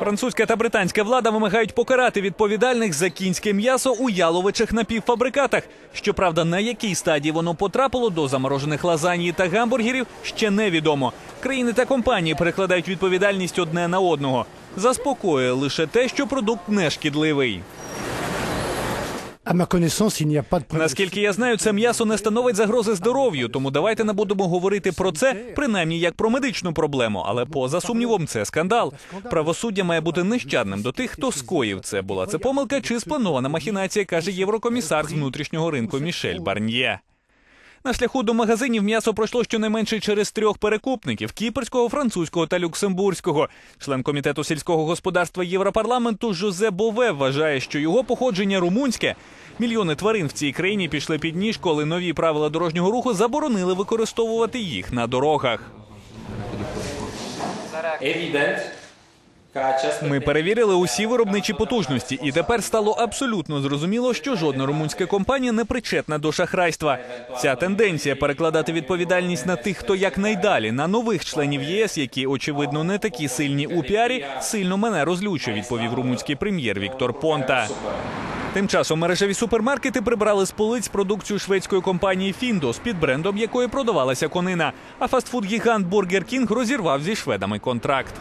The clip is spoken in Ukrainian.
Французька та британська влада вимагають покарати відповідальних за кінське м'ясо у яловичих напівфабрикатах. Щоправда, на якій стадії воно потрапило до заморожених лазанії та гамбургерів, ще невідомо. Країни та компанії перекладають відповідальність одне на одного. Заспокоює лише те, що продукт не шкідливий. Наскільки я знаю, це м'ясо не становить загрози здоров'ю, тому давайте не будемо говорити про це, принаймні як про медичну проблему. Але поза сумнівом, це скандал. Правосуддя має бути нещадним до тих, хто скоїв це. Була це помилка чи спланована махінація, каже єврокомісар з внутрішнього ринку Мішель Барньє. На шляху до магазинів м'ясо пройшло щонайменше через трьох перекупників кіпрського, французького та люксембурзького. Член комітету сільського господарства Європарламенту Жозе Бове вважає, що його походження румунське. Мільйони тварин в цій країні пішли під ніж, коли нові правила дорожнього руху заборонили використовувати їх на дорогах. evident Ми перевірили усі виробничі потужності, і тепер стало абсолютно зрозуміло, що жодна румунська компанія не причетна до шахрайства. Ця тенденція перекладати відповідальність на тих, хто якнайдалі, на нових членів ЄС, які очевидно не такі сильні у піарі, сильно мене розлючує, відповів румунський прем'єр Віктор Понта. Тим часом мережеві супермаркети прибрали з полиць продукцію шведської компанії Фіндос під брендом якої продавалася конина. А фастфуд-гігант Бургер Кінг розірвав зі шведами контракт.